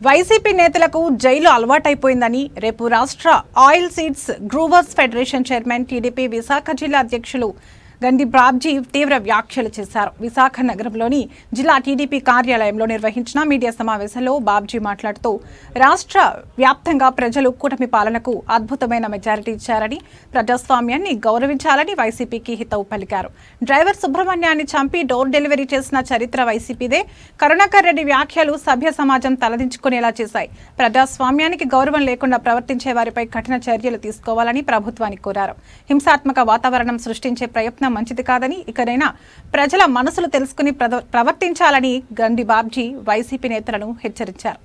YCP నేతలకు jail అలవాటైపోయిందని రేపు రాష్ట్ర oil seeds growers federation chairman TDP Visakha జిల్లా అధ్యక్షులు గండి బాబ్జీ తీవ్ర వ్యాఖ్యలు చేశారు. విశాఖ నగరంలోని జిల్లా టీడీపీ కార్యాలయంలో నిర్వహించిన మీడియా సమావేశంలో బాబ్జీ మాట్లాడుతూ రాష్ట్ర వ్యాప్తంగా ప్రజలు కూటమి పాలనకు అద్భుతమైన మెజారిటీ ఇచ్చారని ప్రజాస్వామ్యాన్ని గౌరవించాలని వైసీపీకి హితవు పలికారు. డ్రైవర్ సుబ్రహ్మణ్యాన్ని చంపి డోర్ డెలివరీ చేసిన చరిత్ర వైసీపీదే. కరుణాకర్ రెడ్డి వ్యాఖ్యలు సభ్య సమాజం తలదించుకునేలా చేశాయి. ప్రజాస్వామ్యానికి గౌరవం లేకుండా ప్రవర్తించే వారిపై కఠిన చర్యలు తీసుకోవాలని ప్రభుత్వానికి కోరారు. హింసాత్మక వాతావరణం సృష్టించే ప్రయత్నం మంచిది కాదని ఇకనైనా ప్రజల మనసులు తెలుసుకుని ప్రవర్తించాలని గండి బాబ్జీ వైసీపీ నేతలను హెచ్చరించారు.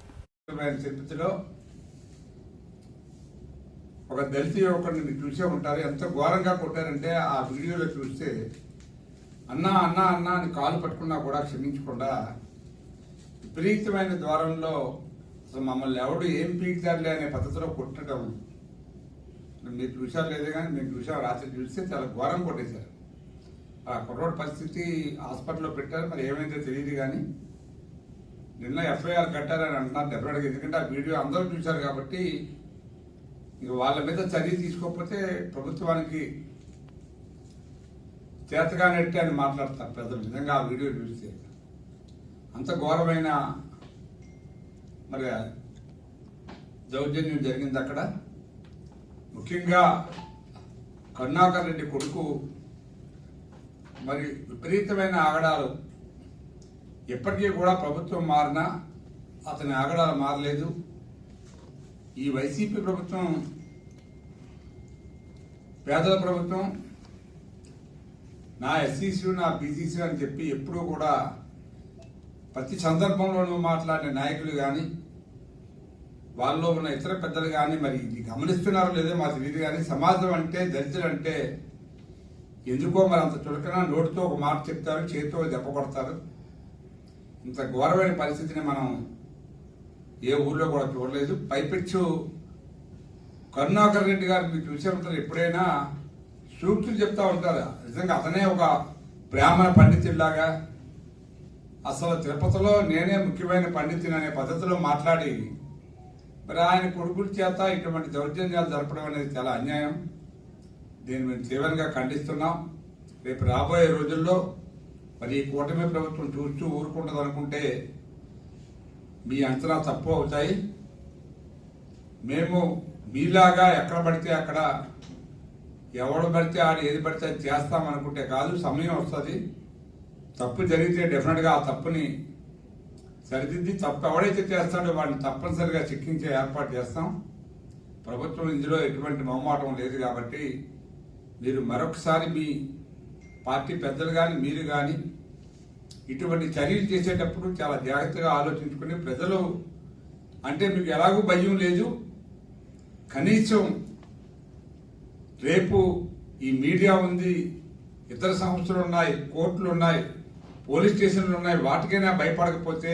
ఒక దళిత యువకుడిని మీరు చూసే ఉంటారు. ఎంత ఘోరంగా కొట్టారంటే ఆ వీడియోలో చూస్తే అన్నా అన్నా అన్నా అని కాలు పట్టుకున్నా కూడా క్షమించకుండా విపరీతమైన ద్వారంలో అసలు మమ్మల్ని ఎవడు ఏం పీకుతారులే అనే పద్ధతిలో కొట్టడం మీరు చూసారు లేదు కానీ మేము చూసాం రాత్రి చూస్తే చాలా ఘోరం కొట్టేశారు. ఆ కుర్రోడ్ పరిస్థితి హాస్పిటల్లో పెట్టారు మరి ఏమైందో తెలియదు కానీ నిన్న ఎఫ్ఐఆర్ కట్టారని అంటున్నారు డెఫినెట్గా. ఎందుకంటే ఆ వీడియో అందరూ చూశారు కాబట్టి ఇక వాళ్ళ మీద చర్య తీసుకోకపోతే ప్రభుత్వానికి చేతగానట్టే అని మాట్లాడతారు ప్రజలు. నిజంగా ఆ వీడియో చూస్తే అంత ఘోరమైన మరి దౌర్జన్యం జరిగింది అక్కడ. ముఖ్యంగా కరుణాకర్ రెడ్డి కొడుకు మరి విపరీతమైన ఆగడాలు. ఎప్పటికీ కూడా ప్రభుత్వం మారినా అతని ఆగడాలు మారలేదు. ఈ వైసీపీ ప్రభుత్వం పేదల ప్రభుత్వం నా ఎస్సీసీ నా బీసీసీ అని చెప్పి ఎప్పుడూ కూడా ప్రతి సందర్భంలోనూ మాట్లాడిన నాయకులు కానీ వాళ్ళలో ఉన్న ఇతర పెద్దలు కానీ మరి ఇది గమనిస్తున్నారో లేదో మాకు తెలియదు కానీ సమాజం అంటే దళితులు అంటే ఎందుకో మరి అంత చులకన నోటితో ఒక మాట చెప్తారు చేతితో దెబ్బ కొడతారు. ఇంత ఘోరమైన పరిస్థితిని మనం ఏ ఊర్లో కూడా చూడలేదు. పైపెచ్చు కరుణాకర్ రెడ్డి గారు మీరు చూసే ఉంటారు ఎప్పుడైనా సూక్తులు చెప్తా ఉంటారు. నిజంగా అతనే ఒక బ్రాహ్మణ పండితుడిలాగా. అసలు తిరుపతిలో నేనే ముఖ్యమైన పండితుని అనే పద్ధతిలో మాట్లాడి మరి ఆయన కొడుకుల చేత ఇటువంటి దౌర్జన్యాలు జరపడం అనేది చాలా అన్యాయం. దీన్ని మేము తీవ్రంగా ఖండిస్తున్నాం. రేపు రాబోయే రోజుల్లో మరి ఈ కూటమి ప్రభుత్వం చూస్తూ ఊరుకుంటుంది అనుకుంటే మీ అంచనా తప్పు అవుతాయి. మేము మీలాగా ఎక్కడ పడితే అక్కడ ఎవడు పడితే ఆడు ఏది పడితే అది చేస్తాం అనుకుంటే కాదు సమయం వస్తుంది. తప్పు జరిగితే డెఫినెట్గా ఆ తప్పుని సరిదిద్ది తప్పు ఎవడైతే చేస్తాడో వాడిని తప్పనిసరిగా శిక్షించే ఏర్పాటు చేస్తాం. ప్రభుత్వం ఇందులో ఎటువంటి మొహమాటం లేదు కాబట్టి మీరు మరొకసారి మీ పార్టీ పెద్దలు కానీ మీరు కానీ ఇటువంటి చర్యలు చేసేటప్పుడు చాలా జాగ్రత్తగా ఆలోచించుకుని ప్రజలు అంటే మీకు ఎలాగూ భయం లేదు. కనీసం రేపు ఈ మీడియా ఉంది ఇతర సంస్థలు ఉన్నాయి కోర్టులు ఉన్నాయి పోలీస్ స్టేషన్లు ఉన్నాయి వాటికైనా భయపడకపోతే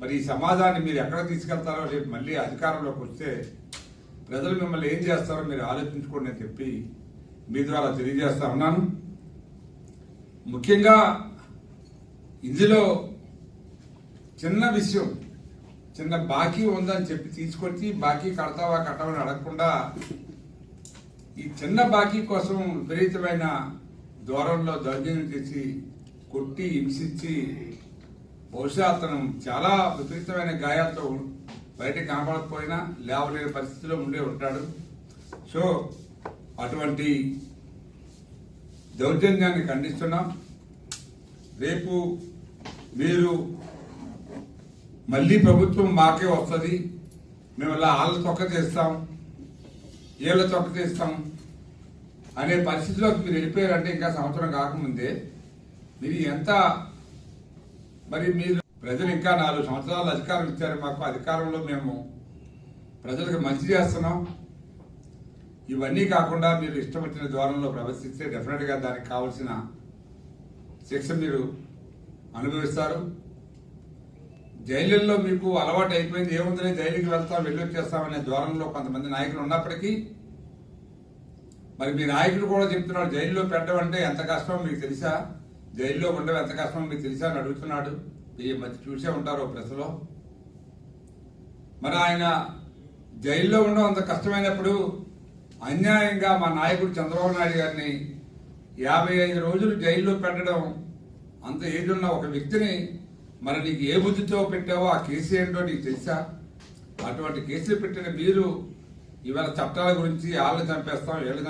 మరి ఈ సమాజాన్ని మీరు ఎక్కడ తీసుకెళ్తారో రేపు మళ్ళీ అధికారంలోకి వస్తే ప్రజలు మిమ్మల్ని ఏం చేస్తారో మీరు ఆలోచించుకోండి అని చెప్పి మీ ద్వారా తెలియజేస్తా ఉన్నాను. ముఖ్యంగా ఇందులో చిన్న విషయం చిన్న బాకీ ఉందని చెప్పి తీసుకొచ్చి బాకీ కడతావా కట్టవని అడగకుండా ఈ చిన్న బాకీ కోసం విపరీతమైన దూరంలో దౌర్జన్యం చేసి కొట్టి హింసించి బహుశా అతను చాలా విపరీతమైన గాయాలతో బయట కనపడకపోయినా లేవలేని పరిస్థితిలో ఉండే ఉంటాడు. సో అటువంటి దౌర్జన్యాన్ని ఖండిస్తున్నాం. రేపు మీరు మళ్ళీ ప్రభుత్వం మాకే వస్తుంది. మేము ఇలా వాళ్ళ తొక్క చేస్తాం వీళ్ళ తొక్క చేస్తాం అనే పరిస్థితిలోకి మీరు వెళ్ళిపోయారంటే ఇంకా సంవత్సరం కాకముందే మీరు ఎంత మరి మీరు ప్రజలు ఇంకా నాలుగు సంవత్సరాలు అధికారం ఇచ్చారు మాకు అధికారంలో మేము ప్రజలకు మంచి చేస్తున్నాం. ఇవన్నీ కాకుండా మీరు ఇష్టపడిన ద్వారంలో ప్రవేశిస్తే డెఫినెట్గా దానికి కావాల్సిన శిక్ష మీరు అనుభవిస్తారు. జైలుల్లో మీకు అలవాటు అయిపోయింది ఏముందని జైలుకి వెళ్తాం వెళ్ళి వచ్చేస్తామనే ద్వారంలో కొంతమంది నాయకులు ఉన్నప్పటికీ మరి మీ నాయకుడు కూడా చెప్తున్నాడు జైల్లో పెట్టడం అంటే ఎంత కష్టమో మీకు తెలుసా? జైల్లో ఉండడం ఎంత కష్టమో మీకు తెలుసా అని అడుగుతున్నాడు. ఈ మధ్య చూసే ఉంటారు ప్రెస్లో. మరి ఆయన జైల్లో ఉండడం అంత కష్టమైనప్పుడు అన్యాయంగా మా నాయకుడు చంద్రబాబు నాయుడు గారిని యాభై ఐదు రోజులు జైల్లో పెట్టడం అంత ఏజున్న ఒక వ్యక్తిని మరి నీకు ఏ బుద్ధితో పెట్టావో ఆ కేసు ఏంటో నీకు తెలుసా? అటువంటి కేసులు పెట్టిన మీరు ఇవాళ చట్టాల గురించి వాళ్ళు చంపేస్తాం వీళ్ళు